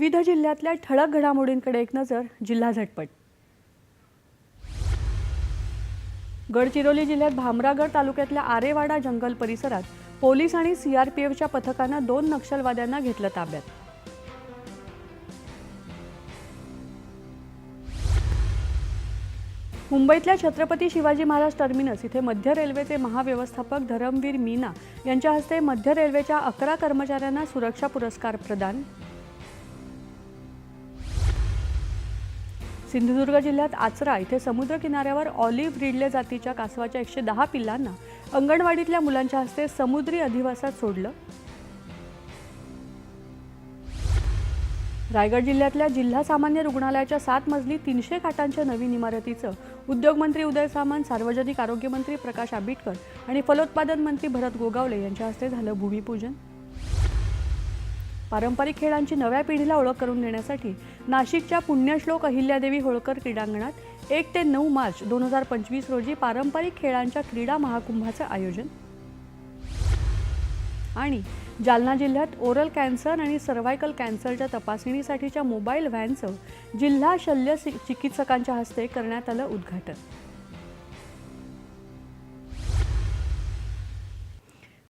विविध जिल्ह्यातल्या ठळक घडामोडींकडे एक नजर जिल्हा झटपट. गडचिरोली जिल्ह्यात भामरागड तालुक्यातल्या आरेवाडा जंगल परिसरात पोलीस आणि सीआरपीएफच्या पथकानं दोन नक्षलवाद्यांना घेतलं ताब्यात. मुंबईतल्या छत्रपती शिवाजी महाराज टर्मिनस इथे मध्य रेल्वेचे महाव्यवस्थापक धरमवीर मीना यांच्या हस्ते मध्य रेल्वेच्या अकरा कर्मचाऱ्यांना सुरक्षा पुरस्कार प्रदान सिंधुदुर्ग जिल्ह्यात आचरा इथे समुद्र किनाऱ्यावर ऑलिव्ह रिडले जातीच्या कासवाच्या एकशे दहा पिल्लांना अंगणवाडीतल्या मुलांच्या हस्ते समुद्री अधिवासात सोडलं. रायगड जिल्ह्यातल्या जिल्हा सामान्य रुग्णालयाच्या सात मजली तीनशे खाटांच्या नवीन इमारतीचं उद्योगमंत्री उदय सामंत सार्वजनिक आरोग्यमंत्री प्रकाश आंबेडकर आणि फलोत्पादन मंत्री भरत गोगावले यांच्या हस्ते झालं भूमिपूजन. पारंपरिक खेळांची नव्या पिढीला ओळख करून देण्यासाठी नाशिकच्या पुण्यश्लोक अहिल्यादेवी होळकर क्रीडांगणात एक ते नऊ मार्च दोन हजार पंचवीस रोजी पारंपरिक खेळांच्या क्रीडा महाकुंभाचं आयोजन. आणि जालना जिल्ह्यात ओरल कॅन्सर आणि सर्व्हायकल कॅन्सरच्या तपासणीसाठीच्या मोबाईल व्हॅनचं जिल्हा शल्य चिकित्सकांच्या हस्ते करण्यात आलं उद्घाटन.